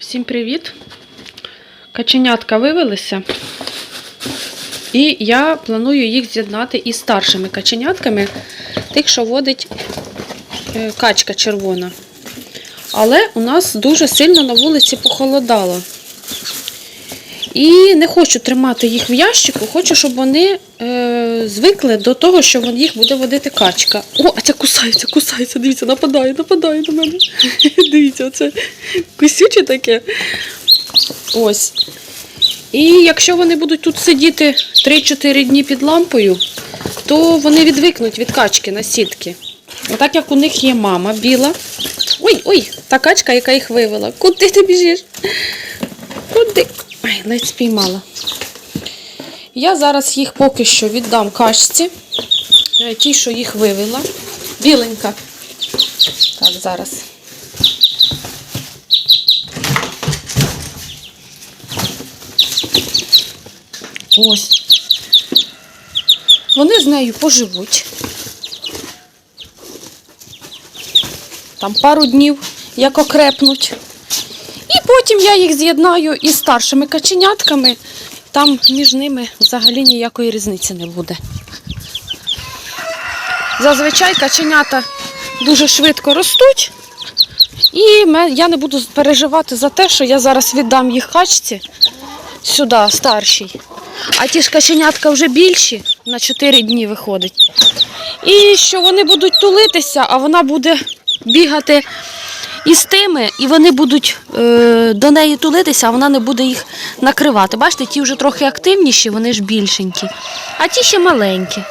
Всім привіт! Каченятка вивелися. І я планую їх з'єднати із старшими каченятками, тих, що водить е, качка червона. Але у нас дуже сильно на вулиці похолодало. І не хочу тримати їх в ящику, хочу, щоб вони е, звикли до того, що їх буде водити качка. О, а ця кусається, кусається, дивіться, нападає, нападає на мене. Дивіться, оце кусюче таке. Ось. І якщо вони будуть тут сидіти 3-4 дні під лампою, то вони відвикнуть від качки на сітки. Отак як у них є мама біла. Ой, ой, та качка, яка їх вивела. Куди ти біжиш? Куди? Ай, ледь спіймала. Я зараз їх поки що віддам качці. Е, Тій, що їх вивела. Біленька. Так, зараз. Ось. Вони з нею поживуть. Там пару днів як окрепнуть. І потім я їх з'єднаю із старшими каченятками. Там між ними взагалі ніякої різниці не буде. Зазвичай каченята дуже швидко ростуть. І я не буду переживати за те, що я зараз віддам їх качці сюди, старшій. А ті ж каченятка вже більші, на 4 дні виходить. І що вони будуть тулитися, а вона буде бігати із тими, і вони будуть е, до неї тулитися, а вона не буде їх накривати. Бачите, ті вже трохи активніші, вони ж більшенькі, а ті ще маленькі.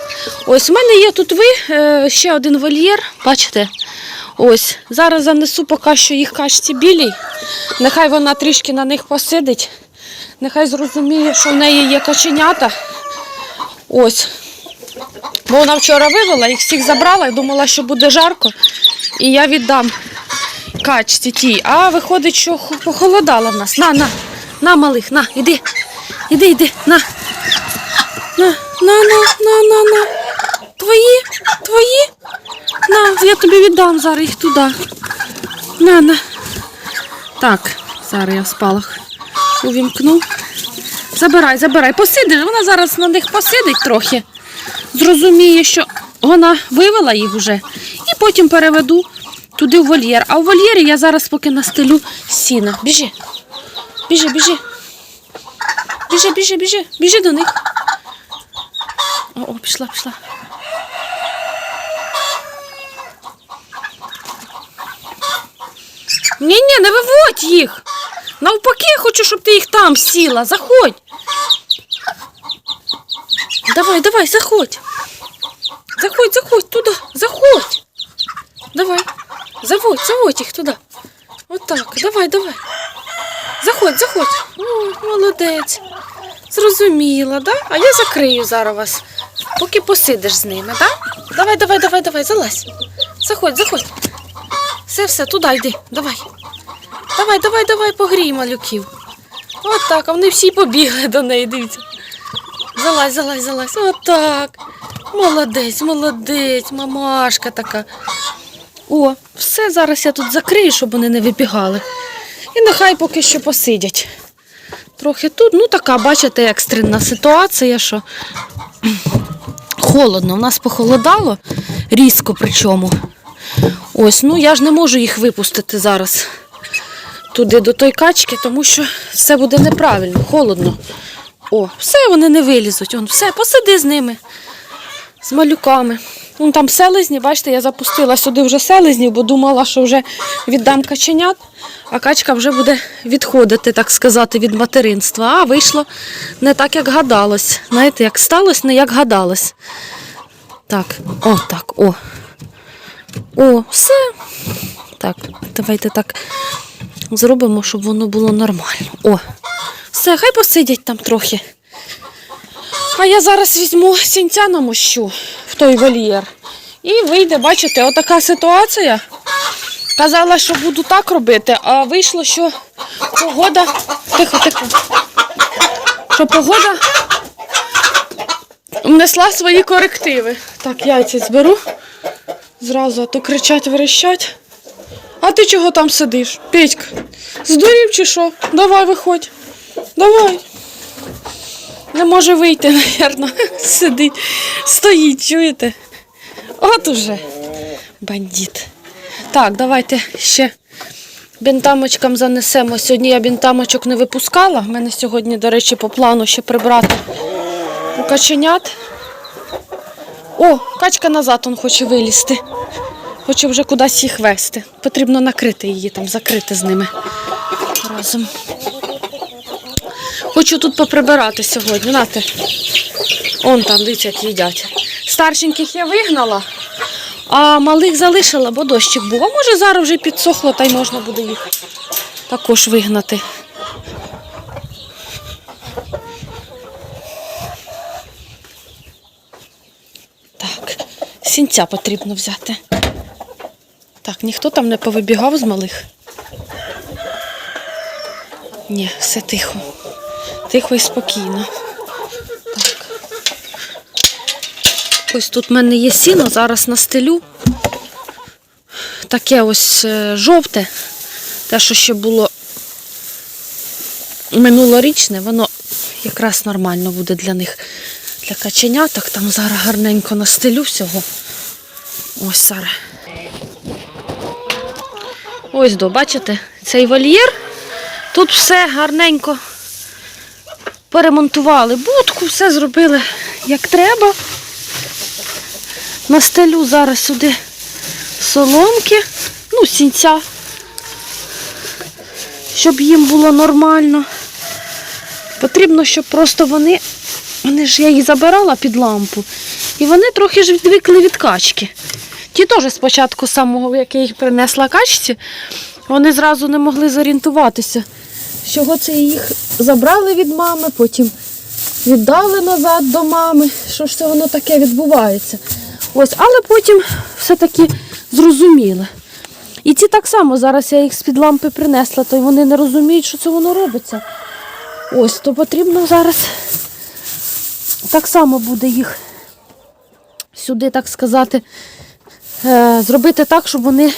Ось у мене є тут ви, е, ще один вольєр, бачите? Ось, зараз занесу поки що їх качці білій. Нехай вона трішки на них посидить. Нехай зрозуміє, що в неї є каченята. Ось. Бо вона вчора вивела, їх всіх забрала і думала, що буде жарко. І я віддам качці тій. А виходить, що похолодало в нас. На, на, на, малих, на, іди. Іди, іди, на. На, на, на, на, на, на. Твої, твої. На, я тобі віддам зараз їх туди. На, на. Так, зараз я в спалах увімкну. Забирай, забирай, посиди. Вона зараз на них посидить трохи. Зрозуміє, що вона вивела їх вже. І потім переведу туди в вольєр. А в вольєрі я зараз поки настелю сіна. Біжи. Біжи, біжи. Біжи, біжи, біжи. Біжи до них. О, о пішла, пішла. Ні, ні, не виводь їх. Навпаки, я хочу, щоб ти їх там сіла. Заходь. Давай, давай, заходь. Заходь, заходь туди. Заходь. Заводь, заводь їх туди. Отак. Давай, давай. Заходь, заходь. О, молодець. Зрозуміла, да? А я закрию зараз вас, поки посидиш з ними, да? Давай, давай, давай, давай, залазь. Заходь, заходь. Все, все, туди йди. Давай. Давай, давай, давай, погрій малюків. От так, а вони всі побігли до неї, дивіться. Залазь, залазь, залазь. Отак. Молодець, молодець, мамашка така. О, все, зараз я тут закрию, щоб вони не вибігали. І нехай поки що посидять. Трохи тут, ну така, бачите, екстрена ситуація, що холодно. У нас похолодало, різко причому. Ось, ну я ж не можу їх випустити зараз туди до той качки, тому що все буде неправильно, холодно. О, все, вони не вилізуть. Он, все, посиди з ними, з малюками. Вон там селезні, бачите, я запустила сюди вже селезнів, бо думала, що вже віддам каченят, а качка вже буде відходити, так сказати, від материнства. А вийшло не так, як гадалось. Знаєте, як сталося, не як гадалось. Так, о, так, о. О, все. Так, давайте так зробимо, щоб воно було нормально. О, все, хай посидять там трохи. А я зараз візьму сінця намощу в той вольєр. І вийде, бачите, отака ситуація. Казала, що буду так робити, а вийшло, що погода. Тихо, тихо. Що погода внесла свої корективи. Так, яйця зберу. Зразу, а то кричать, верещать. А ти чого там сидиш? Петька, Здурів чи що? Давай виходь. Давай. Не може вийти, напевно. Сидить, стоїть, чуєте? От уже бандит. Так, давайте ще бінтамочкам занесемо. Сьогодні я бінтамочок не випускала. У мене сьогодні, до речі, по плану ще прибрати у каченят. О, качка назад он хоче вилізти. Хоче вже кудись їх вести. Потрібно накрити її там, закрити з ними разом. Хочу тут поприбирати сьогодні. Нате. Он там, дивіться, як їдять. Старшеньких я вигнала, а малих залишила, бо дощик був. А може зараз вже підсохло, та й можна буде їх також вигнати. Так, сінця потрібно взяти. Так, ніхто там не повибігав з малих. Ні, все тихо. Тихо і спокійно. Так. Ось тут в мене є сіно, зараз настелю. Таке ось е, жовте, те, що ще було минулорічне, воно якраз нормально буде для них, для каченяток. Там зараз гарненько настелю всього. Ось зараз. Ось до, бачите, цей вольєр. Тут все гарненько перемонтували будку, все зробили як треба. Настелю зараз сюди соломки, ну, сінця, щоб їм було нормально. Потрібно, щоб просто вони, вони ж я їх забирала під лампу, і вони трохи ж відвикли від качки. Ті теж спочатку самого, як я їх принесла качці, вони зразу не могли зорієнтуватися, з чого це їх забрали від мами, потім віддали назад до мами. Що ж це воно таке відбувається? Ось, але потім все-таки зрозуміли. І ці так само зараз я їх з-під лампи принесла, то вони не розуміють, що це воно робиться. Ось, то потрібно зараз так само буде їх сюди, так сказати, е, зробити так, щоб вони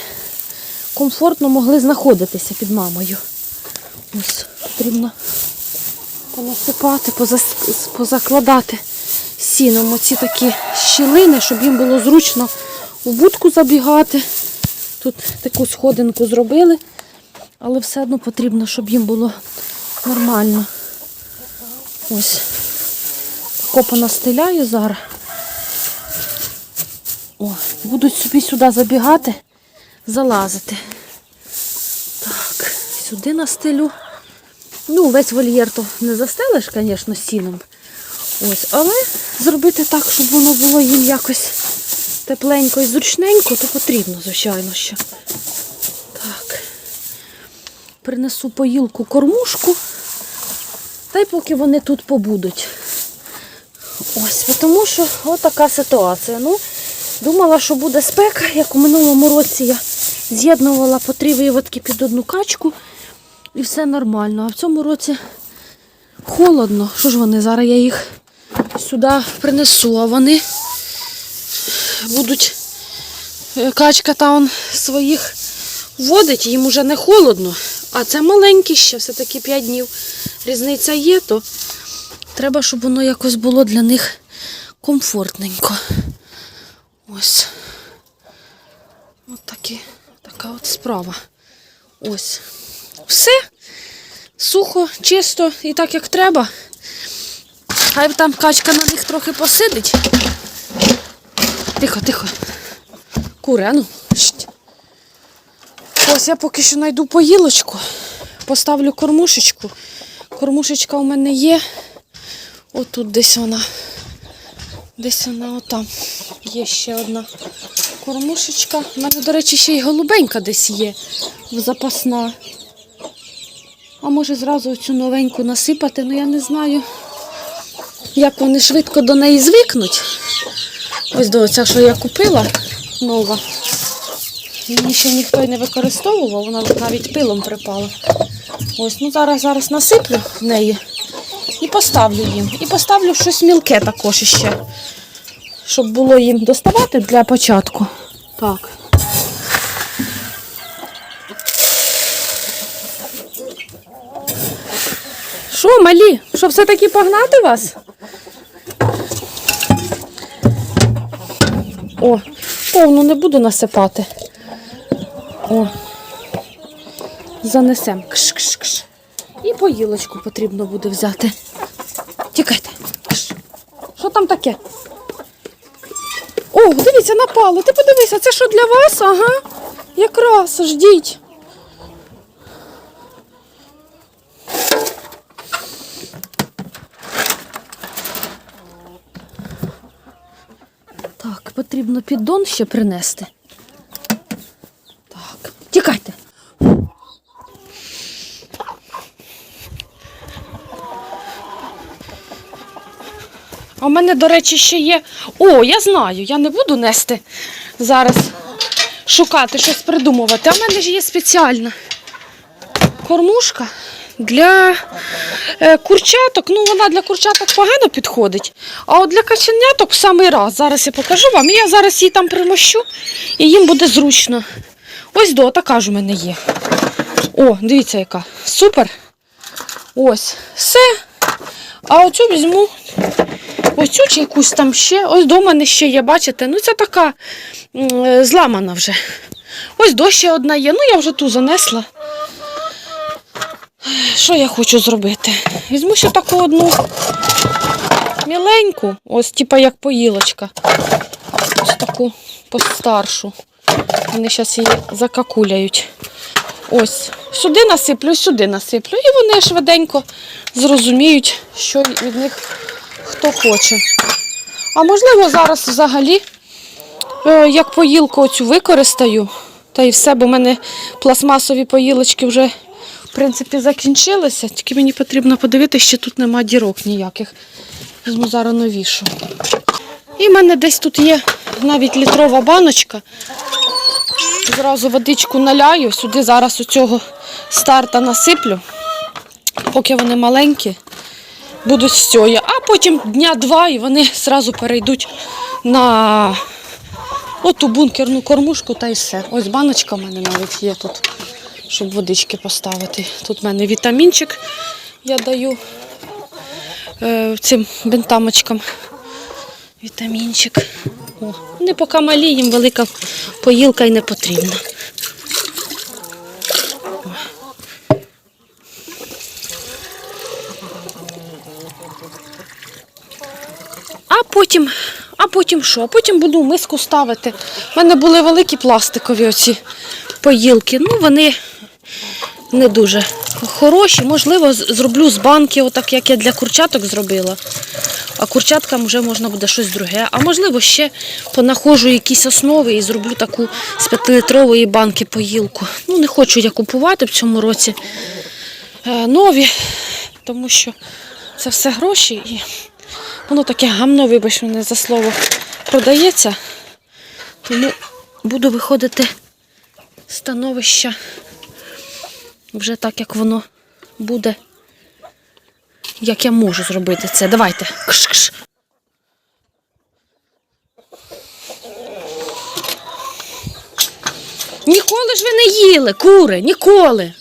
комфортно могли знаходитися під мамою. Ось, потрібно понасипати, позакладати сіном оці такі щілини, щоб їм було зручно у будку забігати. Тут таку сходинку зробили, але все одно потрібно, щоб їм було нормально. Ось. Тако понастеляю зараз. О, будуть собі сюди забігати, залазити. Так, сюди настелю. Ну, весь вольєр то не застелиш, звісно, сіном. Ось, але зробити так, щоб воно було їм якось тепленько і зручненько, то потрібно, звичайно, що. Так. Принесу поїлку кормушку. Та й поки вони тут побудуть. Ось, тому що отака ситуація. Ну, думала, що буде спека, як у минулому році я з'єднувала по три виводки під одну качку і все нормально. А в цьому році холодно. Що ж вони? Зараз я їх сюди принесу, а вони будуть е, качка та он своїх водить, їм уже не холодно. А це маленькі ще, все-таки 5 днів. Різниця є, то треба, щоб воно якось було для них комфортненько. Ось. От такі, така от справа. Ось. Все. Сухо, чисто і так як треба. Хай там качка на них трохи посидить. Тихо, тихо. Ну. Шт. Ось я поки що знайду поїлочку, поставлю кормушечку. Кормушечка у мене є. Отут десь вона. Десь вона отам. Є ще одна кормушечка. У мене, до речі, ще й голубенька десь є запасна. А може зразу цю новеньку насипати, ну я не знаю, як вони швидко до неї звикнуть. Ось до ця, що я купила, нова. Її ще ніхто й не використовував, вона навіть пилом припала. Ось, ну зараз зараз насиплю в неї і поставлю їм. І поставлю щось мілке також іще, щоб було їм доставати для початку. Так. Що, малі? Що все-таки погнати вас? О, повну не буду насипати. О. Занесем. Кш, кш, кш. І поїлочку потрібно буде взяти. Тікайте. Кш. Що там таке? О, дивіться, напало. Ти подивися, це що для вас? Ага. Якраз ждіть. Так, потрібно піддон ще принести. Так, тікайте. А в мене, до речі, ще є. О, я знаю, я не буду нести зараз шукати, щось придумувати. А в мене ж є спеціальна кормушка для е, курчаток. Ну, вона для курчаток погано підходить. А от для каченяток в самий раз. Зараз я покажу вам. Я зараз її там примощу, і їм буде зручно. Ось до, така ж у мене є. О, дивіться, яка. Супер. Ось. Все. А оцю візьму. Оцю чи якусь там ще. Ось до мене ще є, бачите? Ну, це така е, зламана вже. Ось до ще одна є. Ну, я вже ту занесла. Що я хочу зробити? Візьму ще таку одну міленьку, ось типа як поїлочка. Ось таку постаршу. Вони зараз її закакуляють. Ось, сюди насиплю, сюди насиплю. І вони швиденько зрозуміють, що від них хто хоче. А можливо, зараз взагалі, е, як поїлку оцю використаю, та і все, бо в мене пластмасові поїлочки вже, в принципі, закінчилися. Тільки мені потрібно подивитися, чи тут нема дірок ніяких. Візьму зараз новішу. І в мене десь тут є навіть літрова баночка. Зразу водичку наляю, сюди зараз у цього старта насиплю, поки вони маленькі, будуть з цього. А потім дня два і вони зразу перейдуть на оту бункерну кормушку та й все. Ось баночка в мене навіть є тут, щоб водички поставити. Тут в мене вітамінчик я даю е, цим бентамочкам. Вітамінчик. О, вони поки малі, їм велика поїлка й не потрібна. А потім, а потім що? Потім буду миску ставити. У мене були великі пластикові оці поїлки. Ну, вони не дуже хороші. Можливо, зроблю з банки, отак як я для курчаток зробила. А курчаткам вже можна буде щось друге. А можливо, ще понаходжу якісь основи і зроблю таку з 5-літрової банки поїлку. Ну, не хочу я купувати в цьому році е, нові, тому що це все гроші і воно таке гамно, вибач мене за слово, продається. Тому буду виходити з становища вже так, як воно буде як я можу зробити це. Давайте. Кш-кш. Ніколи ж ви не їли, кури, ніколи.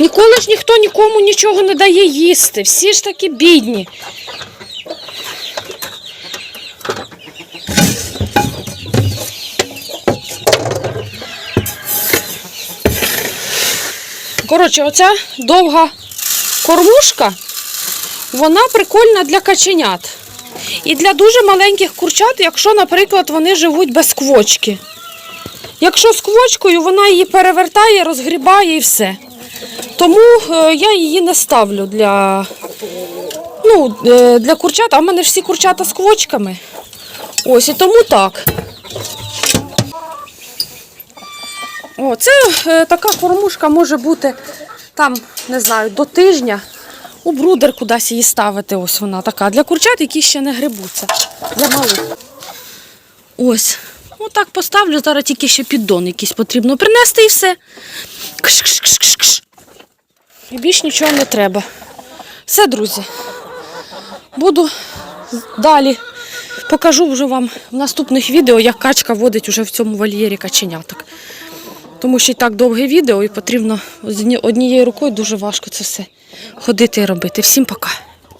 Ніколи ж ніхто нікому нічого не дає їсти. Всі ж такі бідні. Коротше, оця довга кормушка, вона прикольна для каченят. І для дуже маленьких курчат, якщо, наприклад, вони живуть без квочки. Якщо з квочкою, вона її перевертає, розгрібає і все. Тому е, я її не ставлю для, ну, е, для курчат, а в мене всі курчата з квочками. Ось і тому так. О, це е, така кормушка може бути там, не знаю, до тижня. У брудер кудись її ставити. Ось вона така. Для курчат, які ще не грибуться. Для малих. Ось. Отак поставлю. Зараз тільки ще піддон якийсь потрібно принести і все. Кш-кш-кш-кш-кш. І більш нічого не треба. Все, друзі. Буду далі. Покажу вже вам в наступних відео, як качка водить уже в цьому вольєрі каченяток. Тому що і так довге відео, і потрібно однією рукою дуже важко це все ходити і робити. Всім пока.